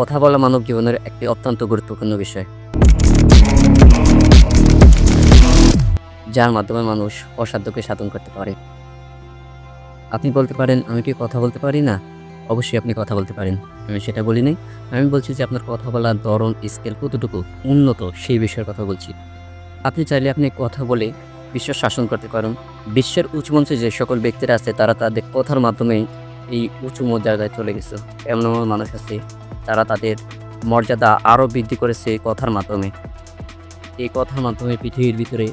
কথা বলা মানব জীবনের একটি অত্যন্ত গুরুত্বপূর্ণ বিষয়। যার মাধ্যমে মানুষ অসাধ্যকে সাধন করতে পারে। আপনি বলতে পারেন, আমি কি কথা বলতে পারি না? অবশ্যই আপনি কথা বলতে পারেন। আমি সেটা বলি নাই। আমি বলছি যে আপনার কথা বলার ধরন, স্কেল কতটুকু উন্নত সেই বিষয়ের কথা বলছি। আপনি চাইলে আপনি কথা বলে বিশ্ব শাসন করতে পারেন। বিশ্বের উঁচু মঞ্চে যে সকল ব্যক্তিরা আছে, তারা তাদের কথার মাধ্যমে এই উঁচু জায়গায় চলে গেছে। এমন এমন মানুষ আছে তারা তাদের মর্যাদা আরও বৃদ্ধি করেছে কথার মাধ্যমে। এই কথার মাধ্যমে পৃথিবীর ভিতরে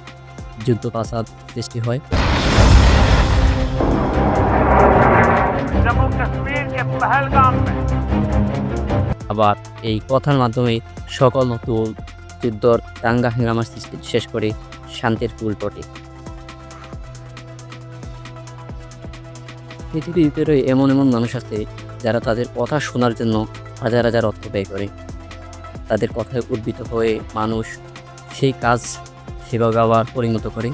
যুদ্ধ প্রাসাদ সৃষ্টি হয়। আবার এই কথার মাধ্যমে সকল নতুন যুদ্ধর দাঙ্গা হাঙ্গামা সৃষ্টি শেষ করে শান্তির ফুল পটে পৃথিবীর ভিতরে এমন এমন মানুষ আছে যারা তাদের কথা শোনার জন্য হাজার হাজার অর্থ ব্যয় করে। তাদের কথায় উদ্ভূত হয়ে মানুষ সেই কাজ সেভাবে আবার পরিণত করে।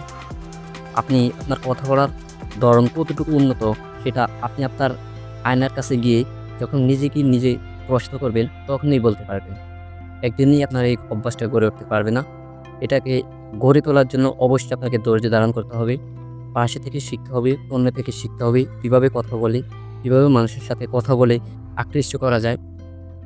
আপনি আপনার কথা বলার ধরন কতটুকু উন্নত, সেটা আপনি আপনার আয়নার কাছে গিয়ে যখন নিজেকে নিজে প্রশ্ন করবেন, তখনই বলতে পারবেন। একদিনই আপনার এই অভ্যাসটা গড়ে উঠতে পারবে না। এটাকে গড়ে তোলার জন্য অবশ্যই আপনাকে ধৈর্য ধারণ করতে হবে। পাশে থেকে শিখতে হবে, অন্য থেকে শিখতে হবে, কীভাবে কথা বলে কীভাবে মানুষের সাথে কথা বলে আকৃষ্ট করা যায়।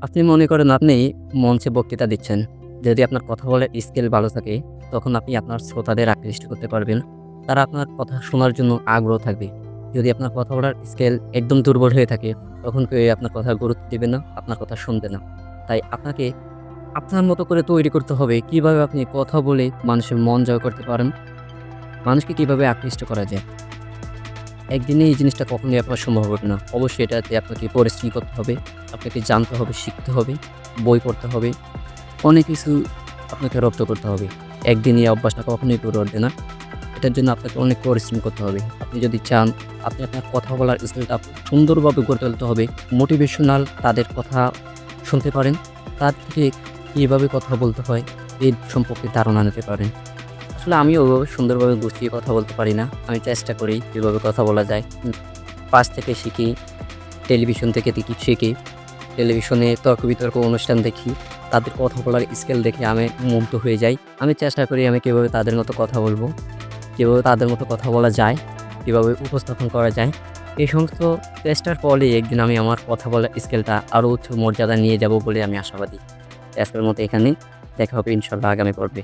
আপনি মনে করেন আপনি মঞ্চে বক্তৃতা দিচ্ছেন। যদি আপনার কথা বলার স্কেল ভালো থাকে, তখন আপনি আপনার শ্রোতাদের আকৃষ্ট করতে পারবেন। তারা আপনার কথা শোনার জন্য আগ্রহ থাকবে। যদি আপনার কথা বলার স্কেল একদম দুর্বল হয়ে থাকে, তখন কেউ আপনার কথা গুরুত্ব দেবে না, আপনার কথা শুনবে না। তাই আপনাকে আপনার মতো করে তৈরি করতে হবে কীভাবে আপনি কথা বলে মানুষের মন জয় করতে পারেন। মানুষকে কীভাবে আকৃষ্ট করা যায়। একদিনে এই জিনিসটা কখনোই আপনার সম্ভব হবে না। অবশ্যই এটাতে আপনাকে পরিশ্রম করতে হবে, আপনাকে জানতে হবে, শিখতে হবে, বই পড়তে হবে, অনেক কিছু আপনাকে রপ্ত করতে হবে। একদিনই অভ্যাসটা কখনোই পুরো উঠবে না। এটার জন্য আপনাকে অনেক পরিশ্রম করতে হবে। আপনি যদি চান, আপনি আপনার কথা বলার স্কিলটা সুন্দরভাবে গড়ে তুলতে হবে মোটিভেশনাল তাদের কথা শুনতে পারেন, তার থেকে কীভাবে কথা বলতে হয় এই সম্পর্কে ধারণা নিতে পারেন। আসলে আমি ওইভাবে সুন্দরভাবে গুছিয়ে কথা বলতে পারি না। আমি চেষ্টা করি যেভাবে কথা বলা যায়। পাশ থেকে শিখি, টেলিভিশন থেকে শিখি। টেলিভিশনে তর্ক বিতর্ক অনুষ্ঠান দেখি, তাদের কথা বলার স্কেল দেখে আমি মুগ্ধ হয়ে যাই। আমি চেষ্টা করি আমি কীভাবে তাদের মতো কথা বলব, কীভাবে তাদের মতো কথা বলা যায়, কীভাবে উপস্থাপন করা যায়। এই সমস্ত চেষ্টার ফলে একদিন আমি আমার কথা বলার স্কেলটা আরও উচ্চ মর্যাদা নিয়ে যাব বলে আমি আশাবাদী। আজকের মতো এখানেই দেখা হবে ইনশাল্লাহ আগামী পর্বে।